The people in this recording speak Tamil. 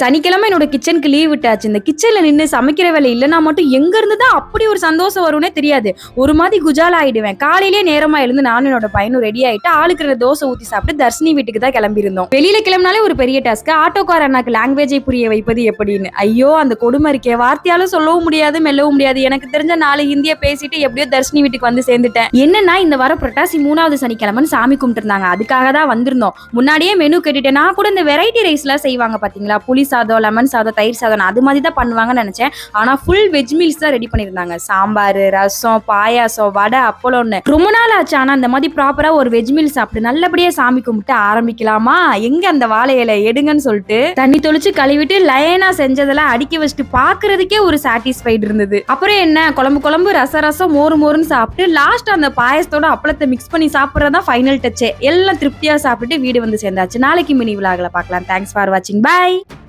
சனிக்கிழமை என்னோட கிச்சனுக்கு லீவ் விட்டாச்சு. இந்த கிச்சன்ல நின்று சமைக்கிற வேலை இல்லைன்னா மட்டும் எங்க இருந்து தான் அப்படி ஒரு சந்தோஷம் வரும்னே தெரியாது. ஒரு மாதிரி குஜால் ஆயிடுவேன் காலையிலேயே நேரமா எழுந்து நானும் என்னோட பையனும் ரெடி ஆயிட்டு ஆளுக்கு ரெண்டு தோசை ஊத்தி சாப்பிட்டு தர்ஷினி வீட்டுக்கு தான் கிளம்பியிருந்தோம். வெளியில கிளம்பினாலே ஒரு பெரிய டாஸ்க் ஆட்டோக்கார அண்ணாக்கு லாங்குவேஜை புரிய வைப்பது எப்படின்னு. ஐயோ அந்த கொடுமை இருக்கே. வார்த்தையாலும் சொல்லவும் முடியாது மெல்லவும் முடியாது. எனக்கு தெரிஞ்ச நாலு ஹிந்திய பேசிட்டு எப்படியோ தர்ஷினி வீட்டுக்கு வந்து சேர்ந்துட்டேன். என்னன்னா இந்த வாரம் புரட்டாசி மூணாவது சனிக்கிழமைன்னு சாமி கும்பிட்டுருந்தாங்க. அதுக்காக தான் வந்திருந்தோம். முன்னாடியே மெனு கேட்டுட்டேன். நான் கூட இந்த வெரைட்டி ரைஸ்லாம் செய்வாங்க பாத்தீங்களா புளி சாதம் லெமன் சாதம் தயிர் சாதம் அது மாதிரி தான் பண்ணுவாங்கன்னு நினைச்சேன். ஆனா ஃபுல் வெஜ் மீல்ஸ் தான் ரெடி பண்ணியிருந்தாங்க. சாம்பார் ரசம் பாயாசம் வடை அப்பளம்னு. ரொம்ப நாள் ஆச்சு. ஆனா இந்த மாதிரி ப்ராப்பரா ஒரு வெஜ் மீல் சாப்பிட்டு நல்லபடியா சாமி கும்பிட்டு ஆரம்பிக்கலாமா? எங்க அந்த வாழை இலை எடுங்கன்னு சொல்லிட்டு தண்ணி தொளிச்சு கழுவிட்டு லைனாக செஞ்சதெல்லாம் அடுக்கி வச்சுட்டு பாக்குறதுக்கே ஒரு சாட்டிஸ்ஃபைடு இருந்தது. அப்புறம் என்ன? குழம்பு குழம்பு ரச ரசம் மோறு மோருன்னு சாப்பிட்டு லாஸ்ட் அந்த பாயசத்தோட அப்பளத்தை மிக்ஸ் பண்ணி சாப்பிட்றதா ஃபைனல் டச்சே எல்லாம் திருப்தியா சாப்பிட்டுட்டு வீடு வந்து சேர்ந்தாச்சு. நாளைக்கு மினி விழாவில் பார்க்கலாம். தேங்க்ஸ் ஃபார் வாட்சிங் பை